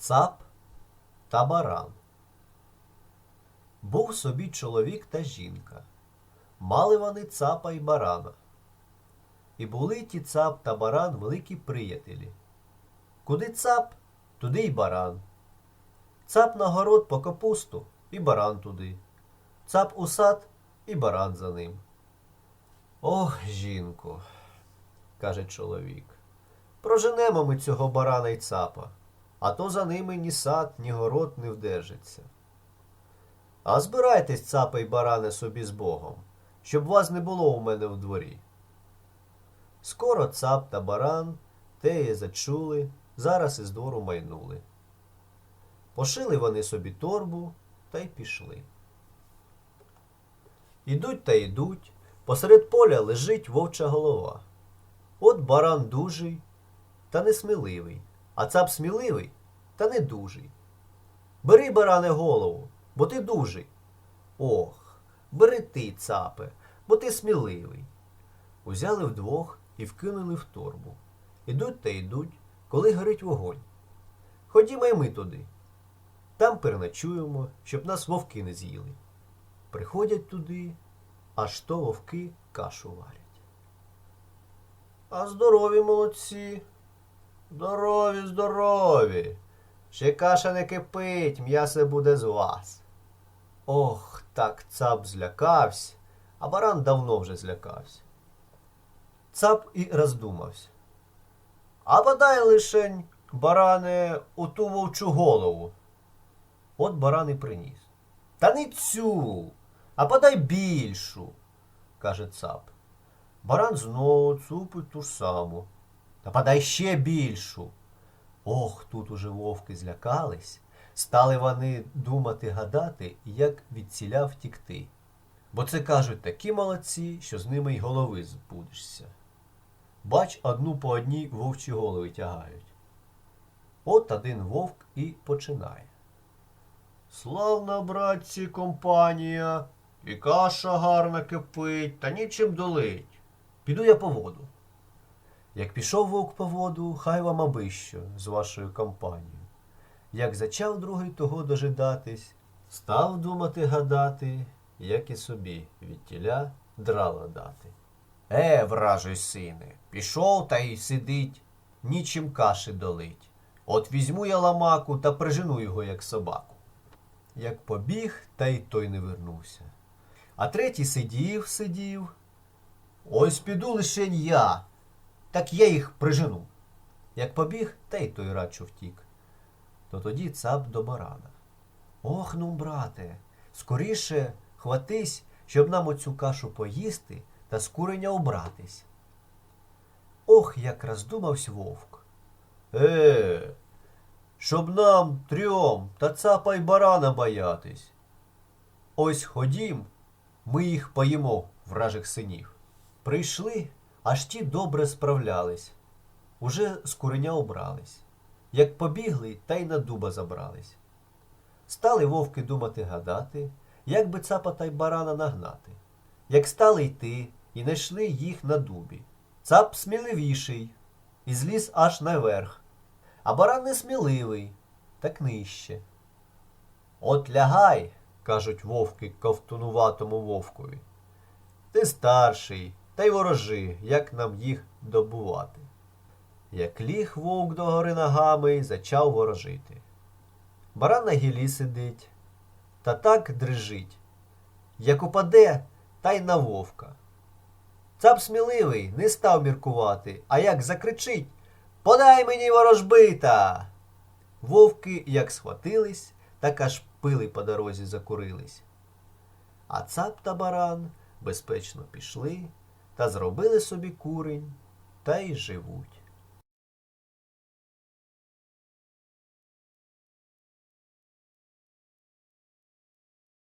Цап та баран. Був собі чоловік та жінка. Мали вони цапа й барана. І були ті цап та баран великі приятелі. Куди цап, туди й баран. Цап на город по капусту і баран туди. Цап у сад і баран за ним. Ох, жінко, каже чоловік. Проженемо ми цього барана й цапа, а то за ними ні сад, ні город не вдержиться. А збирайтесь, цапа й баране, собі з Богом, щоб вас не було у мене в дворі. Скоро цап та баран теє зачули, зараз із двору майнули. Пошили вони собі торбу та й пішли. Ідуть та йдуть, посеред поля лежить вовча голова. От баран дужий та несміливий, а цап сміливий та не дужий. Бери, баране, голову, бо ти дужий. Ох, бери ти, цапе, бо ти сміливий. Узяли вдвох і вкинули в торбу. Ідуть та йдуть, коли горить вогонь. Ходімо й ми туди. Там переночуємо, щоб нас вовки не з'їли. Приходять туди, аж то вовки кашу варять. А здорові молодці. Здорові, здорові. Ще каша не кипить, м'ясо буде з вас. Ох, так цап злякався, а баран давно вже злякався. Цап і роздумався. А подай лишень, баране, у ту вовчу голову. От баран і приніс. Та не цю, а подай більшу, каже цап. Баран знову цупить ту ж саму. Та подай ще більшу. Ох, тут уже вовки злякались. Стали вони думати гадати, як від ціля втікти. Бо це кажуть такі молодці, що з ними й голови збудешся. Бач, одну по одній вовчі голови тягають. От один вовк і починає. Славна, братці, компанія, і каша гарна кипить, та нічим долить. Піду я по воду. Як пішов вовк по воду, хай вам аби що з вашою компанією. Як зачав другий того дожидатись, став думати гадати, як і собі від тіля драла дати. Е, вражий сине, пішов та й сидить, нічим каші долить. От візьму я ламаку та прижену його, як собаку. Як побіг, та й той не вернувся. А третій сидів, сидів. Ось піду лишень я, так я їх прижену. Як побіг, та й той радчо втік. То тоді цап до барана. Ох ну, брате, скоріше хватись, щоб нам оцю кашу поїсти та з куреня обратись. Ох, як роздумався вовк. Е, щоб нам трьом та цапа й барана боятись. Ось ходім, ми їх поїмо, вражих синів. Прийшли, аж ті добре справлялись. Уже з куреня обрались. Як побігли, та й на дуба забрались. Стали вовки думати гадати, як би цапа та й барана нагнати. Як стали йти і знайшли їх на дубі. Цап сміливіший, і зліз аж наверх, а баран несміливий, так нижче. От лягай, кажуть вовки ковтунуватому вовкові. Ти старший, та й ворожи, як нам їх добувати. Як ліг вовк до гори ногами, зачав ворожити. Баран на гілі сидить, та так дрижить, як упаде, та й на вовка. Цап сміливий не став міркувати, а як закричить Подай мені ворожбита. Вовки як схватились, так аж пили по дорозі закурились. А цап та баран безпечно пішли та зробили собі курень та й живуть.